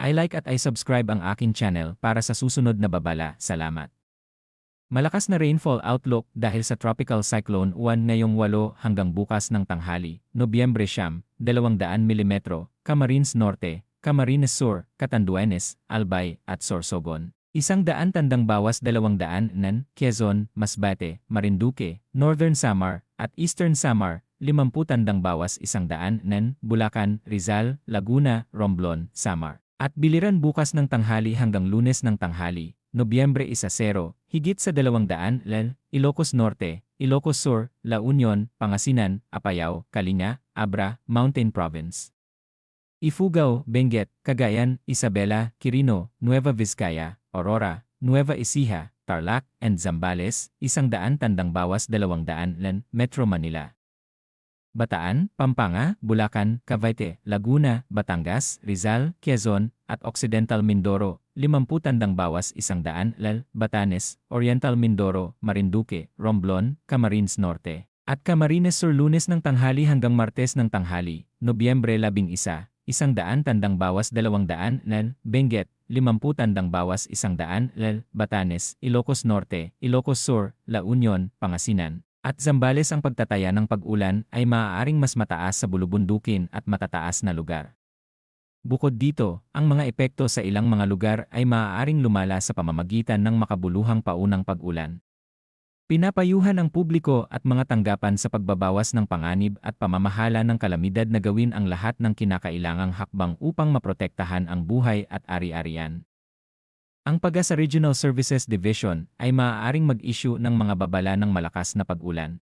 I-like at I-subscribe ang akin channel para sa susunod na babala. Salamat. Malakas na rainfall outlook dahil sa Tropical Cyclone 1 ngayong 8 hanggang bukas ng tanghali, Nobyembre siyam, 200 mm, Camarines Norte, Camarines Sur, Catanduanes, Albay, at Sorsogon. Isang daan tandang bawas dalawang daan nan, Quezon, Masbate, Marinduque, Northern Samar, at Eastern Samar, limampu tandang bawas isang daan nan, Bulacan, Rizal, Laguna, Romblon, Samar. At biliran bukas ng tanghali hanggang lunes ng tanghali, Nobyembre 1-0, higit sa 200 lal, Ilocos Norte, Ilocos Sur, La Union, Pangasinan, Apayao, Kalinga, Abra, Mountain Province. Ifugao, Benguet, Cagayan, Isabela, Quirino, Nueva Vizcaya, Aurora, Nueva Ecija, Tarlac, and Zambales, isang daan tandang bawas dalawang daan lan, Metro Manila. Bataan, Pampanga, Bulacan, Cavite, Laguna, Batangas, Rizal, Quezon, at Occidental Mindoro, 50 tandang bawas isang daan, Lal, Batanes, Oriental Mindoro, Marinduque, Romblon, Camarines Norte. At Camarines Sur lunes ng tanghali hanggang martes ng tanghali, Nobyembre 11, isang daan tandang bawas dalawang daan, Lal, Benguet, 50 tandang bawas isang daan, Lal, Batanes, Ilocos Norte, Ilocos Sur, La Union, Pangasinan. At Zambales ang pagtataya ng pag-ulan ay maaaring mas mataas sa bulubundukin at matataas na lugar. Bukod dito, ang mga epekto sa ilang mga lugar ay maaaring lumala sa pamamagitan ng makabuluhang paunang pag-ulan. Pinapayuhan ang publiko at mga tanggapan sa pagbabawas ng panganib at pamamahala ng kalamidad na gawin ang lahat ng kinakailangang hakbang upang maprotektahan ang buhay at ari-arian. Ang PAGA sa Regional Services Division ay maaaring mag-issue ng mga babala ng malakas na pag-ulan.